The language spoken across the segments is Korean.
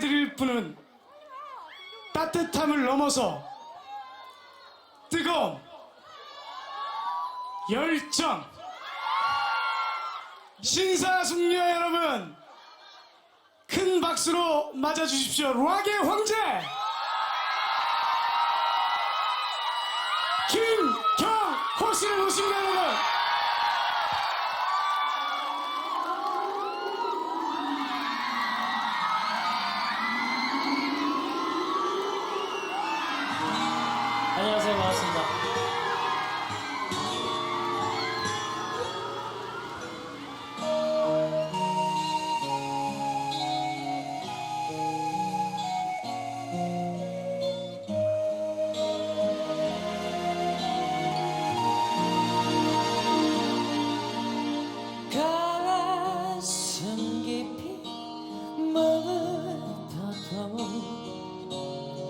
드릴 분은 따뜻함을 넘어서 뜨거움, 열정, 신사숙녀 여러분 큰 박수로 맞아주십시오. 락의 황제 김경호 씨를 모십니다 여러분.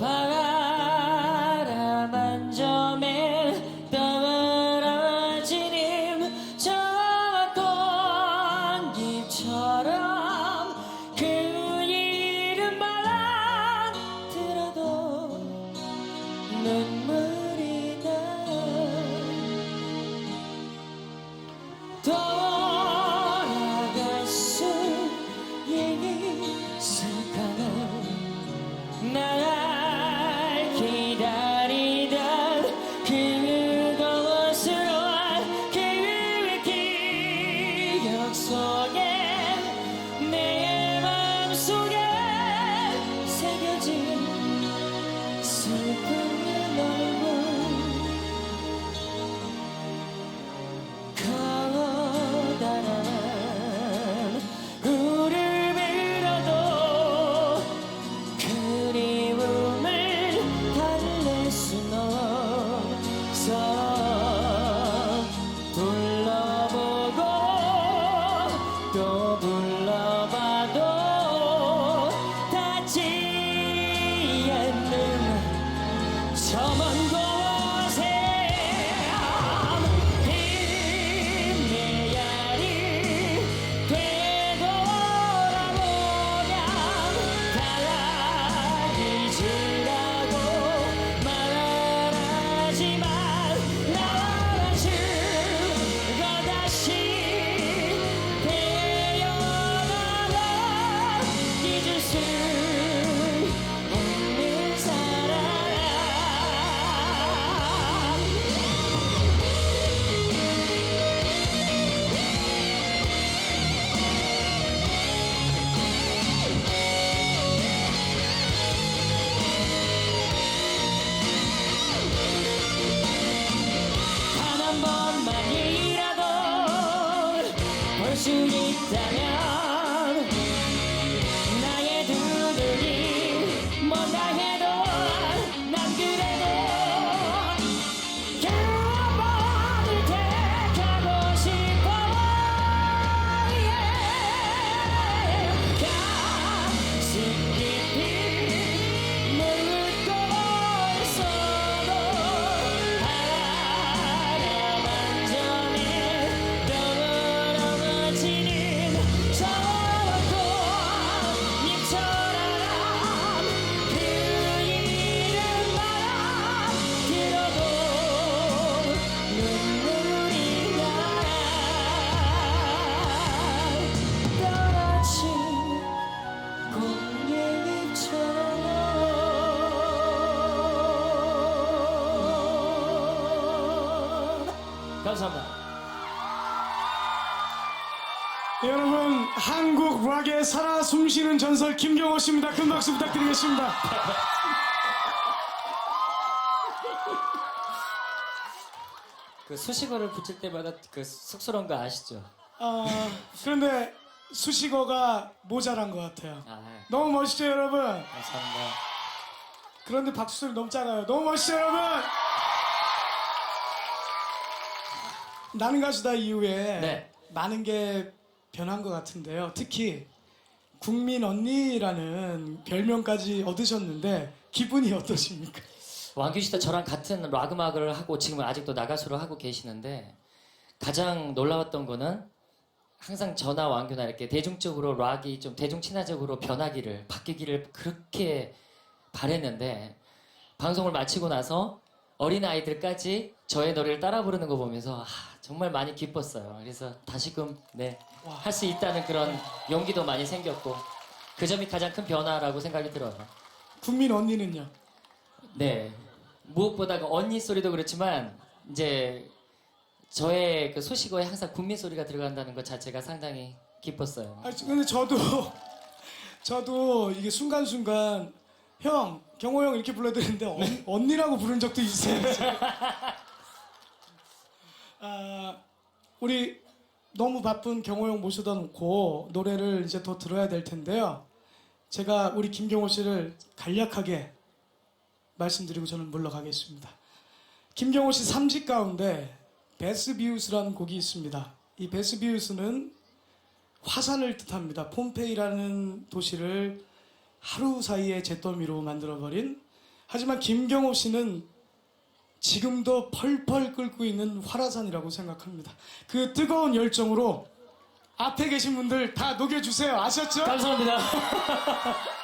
바람 한 점에 떨어지는 저 꽃잎처럼 그 이름만 들어도 눈물이 나 슬픈 얼굴 커다란 울음으로도 그리움을 달랠 순 없어. 불러보고 또 불러 수 있다면 감사합니다. 여러분 한국 락의 살아 숨쉬는 전설 김경호 씨입니다. 큰 박수 부탁드리겠습니다. 그 수식어를 붙일 때마다 그 쑥스러운 거 아시죠? 아, 그런데 수식어가 모자란 것 같아요. 아, 네. 너무 멋있죠 여러분? 감사합니다. 그런데 박수 소리 너무 작아요. 너무 멋있죠 여러분? 나는 가수다 이후에 네. 많은 게 변한 것 같은데요. 특히 국민 언니라는 별명까지 얻으셨는데 기분이 어떠십니까? 왕규 씨도 저랑 같은 락 음악을 하고 지금은 아직도 나가수로 하고 계시는데 가장 놀라웠던 거는 항상 전화 완교나 이렇게 대중적으로 락이 좀 대중 친화적으로 변하기를 바뀌기를 그렇게 바랬는데 방송을 마치고 나서 어린 아이들까지 저의 노래를 따라 부르는 거 보면서 아, 정말 많이 기뻤어요. 그래서 다시금 네, 할 수 있다는 그런 용기도 많이 생겼고 그 점이 가장 큰 변화라고 생각이 들어요. 국민 언니는요? 네. 무엇보다 그 언니 소리도 그렇지만 이제 저의 그 소식어에 항상 국민 소리가 들어간다는 것 자체가 상당히 기뻤어요. 아 근데 저도 저도 이게 순간순간 형 경호 형 이렇게 불러드리는데 언, 언니라고 부른 적도 있어요. 아 우리 너무 바쁜 경호 형 모셔다 놓고 노래를 이제 더 들어야 될 텐데요. 제가 우리 김경호 씨를 간략하게 말씀드리고 저는 물러가겠습니다. 김경호 씨 3집 가운데 베스비우스라는 곡이 있습니다. 이 베스비우스는 화산을 뜻합니다. 폼페이라는 도시를 하루 사이에 잿더미로 만들어버린 하지만 김경호 씨는 지금도 펄펄 끓고 있는 화라산이라고 생각합니다. 그 뜨거운 열정으로 앞에 계신 분들 다 녹여주세요. 아셨죠? 감사합니다.